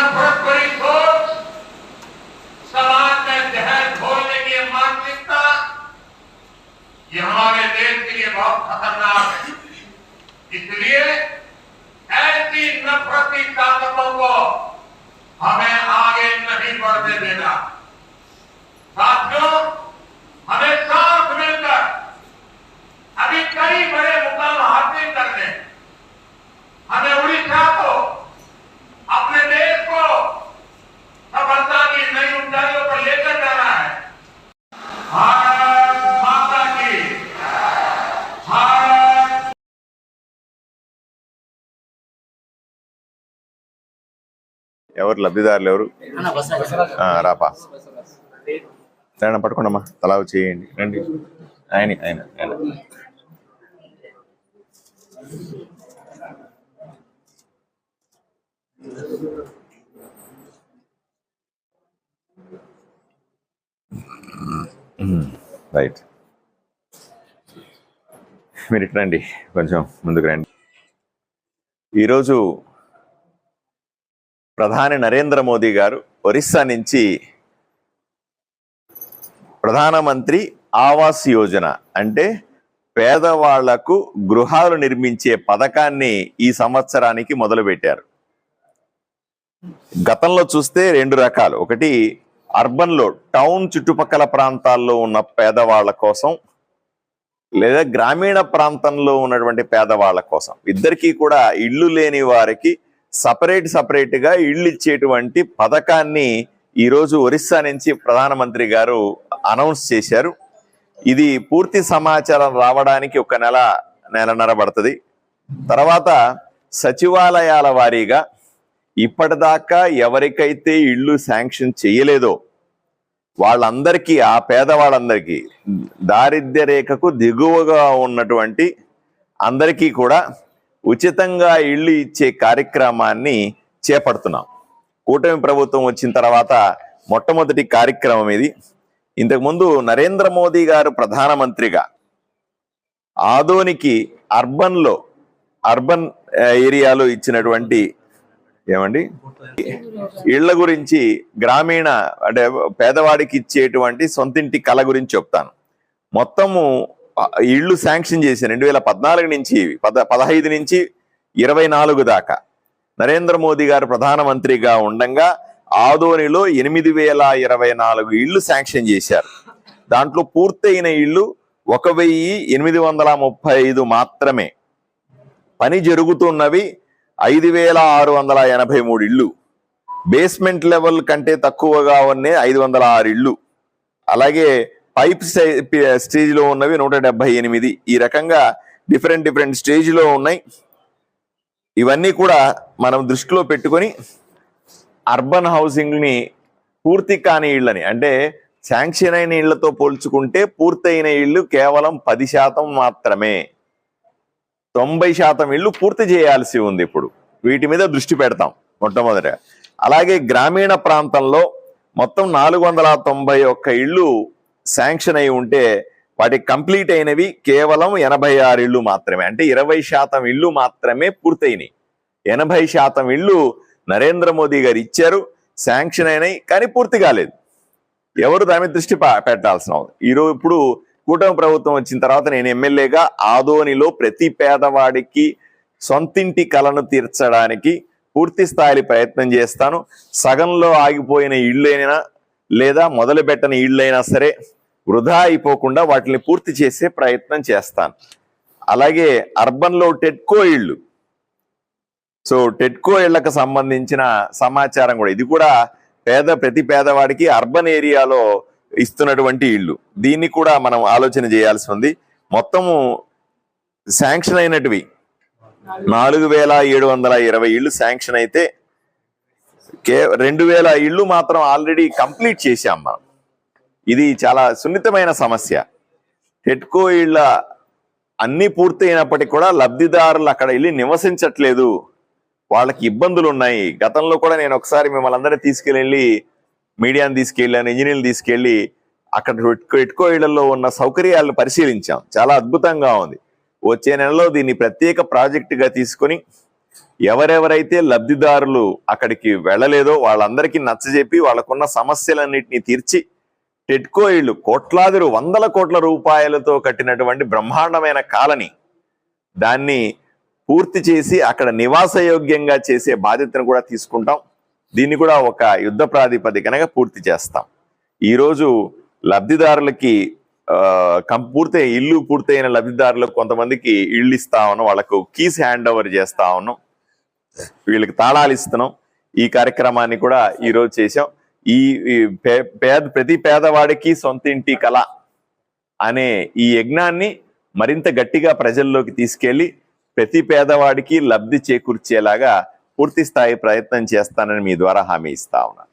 नफरत भरी सोच समाज में जहर घोलने की मानसिकता ये हमारे देश के लिए बहुत खतरनाक है। इसलिए ऐसी नफरती ताकतों को ఎవరు లబ్ధిదారులు ఎవరు? రాపా. సరే పట్టుకోండమ్మా. తలా చేయండి. రండి. ఆయన ఆయన ఆయన. రైట్. మీరు ఇటు రండి. కొంచెం ముందుకు రండి. ఈరోజు ప్రధాని నరేంద్ర మోదీ గారు ఒరిస్సా నుంచి ప్రధానమంత్రి ఆవాస్ యోజన అంటే పేదవాళ్ళకు గృహాలు నిర్మించే పథకాన్ని ఈ సంవత్సరానికి మొదలుపెట్టారు. గతంలో చూస్తే రెండు రకాలు. ఒకటి అర్బన్లో టౌన్ చుట్టుపక్కల ప్రాంతాల్లో ఉన్న పేదవాళ్ళ కోసం లేదా గ్రామీణ ప్రాంతంలో ఉన్నటువంటి పేదవాళ్ళ కోసం. ఇద్దరికీ కూడా ఇల్లు లేని వారికి సపరేట్ సపరేట్గా ఇళ్ళు ఇచ్చేటువంటి పథకాన్ని ఈరోజు ఒరిస్సా నుంచి ప్రధానమంత్రి గారు అనౌన్స్ చేశారు. ఇది పూర్తి సమాచారం రావడానికి ఒక నెల నెలన్నర పడుతుంది. తర్వాత సచివాలయాల వారీగా ఇప్పటిదాకా ఎవరికైతే ఇళ్ళు శాంక్షన్ చేయలేదో వాళ్ళందరికీ ఆ పేదవాళ్ళందరికీ దారిద్ర్య రేఖకు దిగువగా ఉన్నటువంటి అందరికీ కూడా ఉచితంగా ఇళ్ళు ఇచ్చే కార్యక్రమాన్ని చేపడుతున్నాం. కూటమి ప్రభుత్వం వచ్చిన తర్వాత మొట్టమొదటి కార్యక్రమం ఇది. ఇంతకుముందు నరేంద్ర మోదీ గారు ప్రధానమంత్రిగా ఆదోనికి అర్బన్లో అర్బన్ ఏరియాలో ఇచ్చినటువంటి ఏమండి? ఇళ్ళ గురించి గ్రామీణ అంటే పేదవాడికి ఇచ్చేటువంటి సొంతింటి కళ గురించి చెప్తాను. మొత్తము ఇళ్ళు శాంక్షన్ చేసి రెండు వేల పద్నాలుగు నుంచి పద పదహైదు నుంచి ఇరవై నాలుగు దాకా. నరేంద్ర మోదీ గారు ప్రధానమంత్రిగా ఉండంగా ఆదోనిలో ఎనిమిది వేల ఇరవై నాలుగు ఇళ్ళు శాంక్షన్ చేశారు. దాంట్లో పూర్తయిన ఇళ్ళు ఒక వెయ్యి ఎనిమిది వందల ముప్పై ఐదు మాత్రమే. పని జరుగుతున్నవి ఐదు వేల ఆరు వందల ఎనభై మూడు ఇళ్ళు. బేస్మెంట్ లెవెల్ కంటే తక్కువగా ఉన్నే ఐదు వందల ఆరు ఇళ్ళు. అలాగే పైప్ స్టేజ్లో ఉన్నవి నూట డెబ్బై ఎనిమిది. ఈ రకంగా డిఫరెంట్ డిఫరెంట్ స్టేజ్లో ఉన్నాయి. ఇవన్నీ కూడా మనం దృష్టిలో పెట్టుకొని అర్బన్ హౌసింగ్ని పూర్తి కాని ఇళ్ళని అంటే శాంక్షన్ అయిన ఇళ్ళతో పోల్చుకుంటే పూర్తయిన ఇళ్ళు కేవలం పది శాతం మాత్రమే. తొంభై శాతం ఇళ్ళు పూర్తి చేయాల్సి ఉంది ఇప్పుడు. వీటి మీద దృష్టి పెడతాం మొట్టమొదట. అలాగే గ్రామీణ ప్రాంతంలో మొత్తం నాలుగు వందల తొంభై ఒక్క ఇళ్ళు శాంక్షన్ అయి ఉంటే వాటి కంప్లీట్ అయినవి కేవలం ఎనభై ఆరు ఇళ్ళు మాత్రమే. అంటే ఇరవై శాతం ఇళ్ళు మాత్రమే పూర్తయినాయి. ఎనభై శాతం ఇళ్ళు నరేంద్ర మోదీ గారు ఇచ్చారు శాంక్షన్ అయినాయి కానీ పూర్తి కాలేదు. ఎవరు దాని మీద దృష్టి పెట్టాల్సిన ఈరోజు ఇప్పుడు కూటమి ప్రభుత్వం వచ్చిన తర్వాత నేను ఎమ్మెల్యేగా ఆదోనిలో ప్రతి పేదవాడికి సొంతింటి కలను తీర్చడానికి పూర్తి స్థాయి ప్రయత్నం చేస్తాను. సగంలో ఆగిపోయిన ఇళ్ళైనా లేదా మొదలు పెట్టని ఇళ్ళైనా సరే వృధా అయిపోకుండా వాటిని పూర్తి చేసే ప్రయత్నం చేస్తాను. అలాగే అర్బన్లో టెట్కో ఇళ్ళు. సో టెట్కో ఇళ్ళకు సంబంధించిన సమాచారం కూడా ఇది కూడా పేద ప్రతి పేదవాడికి అర్బన్ ఏరియాలో ఇస్తున్నటువంటి ఇళ్ళు. దీన్ని కూడా మనం ఆలోచన చేయాల్సి ఉంది. మొత్తము శాంక్షన్ అయినటివి. నాలుగు వేల ఏడు వందల ఇరవై ఇళ్ళు శాంక్షన్ అయితే కే రెండు వేల ఇళ్ళు మాత్రం ఆల్రెడీ కంప్లీట్ చేశాం మనం. ఇది చాలా సున్నితమైన సమస్య. టెట్కో ఇళ్ళ అన్నీ పూర్తయినప్పటికీ కూడా లబ్ధిదారులు అక్కడ వెళ్ళి నివసించట్లేదు. వాళ్ళకి ఇబ్బందులు ఉన్నాయి. గతంలో కూడా నేను ఒకసారి మిమ్మల్ని అందరినీ తీసుకెళ్ళి మీడియాని తీసుకెళ్ళాను ఇంజనీర్లు తీసుకెళ్ళి అక్కడ హెట్కో ఇళ్ళలో ఉన్న సౌకర్యాలను పరిశీలించాం. చాలా అద్భుతంగా ఉంది. వచ్చే నెలలో దీన్ని ప్రత్యేక ప్రాజెక్టుగా తీసుకొని ఎవరెవరైతే లబ్ధిదారులు అక్కడికి వెళ్ళలేదో వాళ్ళందరికీ నచ్చజెప్పి వాళ్ళకున్న సమస్యలన్నింటినీ తీర్చి టెట్కో ఇళ్ళు కోట్లాది వందల కోట్ల రూపాయలతో కట్టినటువంటి బ్రహ్మాండమైన కాలనీ దాన్ని పూర్తి చేసి అక్కడ నివాసయోగ్యంగా చేసే బాధ్యతను కూడా తీసుకుంటాం. దీన్ని కూడా ఒక యుద్ధ ప్రాతిపదికనగా పూర్తి చేస్తాం. ఈరోజు లబ్ధిదారులకి పూర్తి ఇల్లు పూర్తయిన లబ్ధిదారులకు కొంతమందికి ఇళ్ళు ఇస్తా ఉన్నాం వాళ్ళకు కీస్ హ్యాండ్ ఓవర్ చేస్తా ఉన్నాం. వీళ్ళకి తాళాలు ఇస్తున్నాం. ఈ కార్యక్రమాన్ని కూడా ఈ రోజు చేసాం ఈ పే- పేద ప్రతి పేదవాడికి సొంత ఇంటి కళ అనే ఈ యజ్ఞాన్ని మరింత గట్టిగా ప్రజల్లోకి తీసుకెళ్ళి ప్రతి పేదవాడికి లబ్ధి చేకూర్చేలాగా పూర్తి స్థాయి ప్రయత్నం చేస్తానని మీ ద్వారా హామీ ఇస్తా ఉన్నా.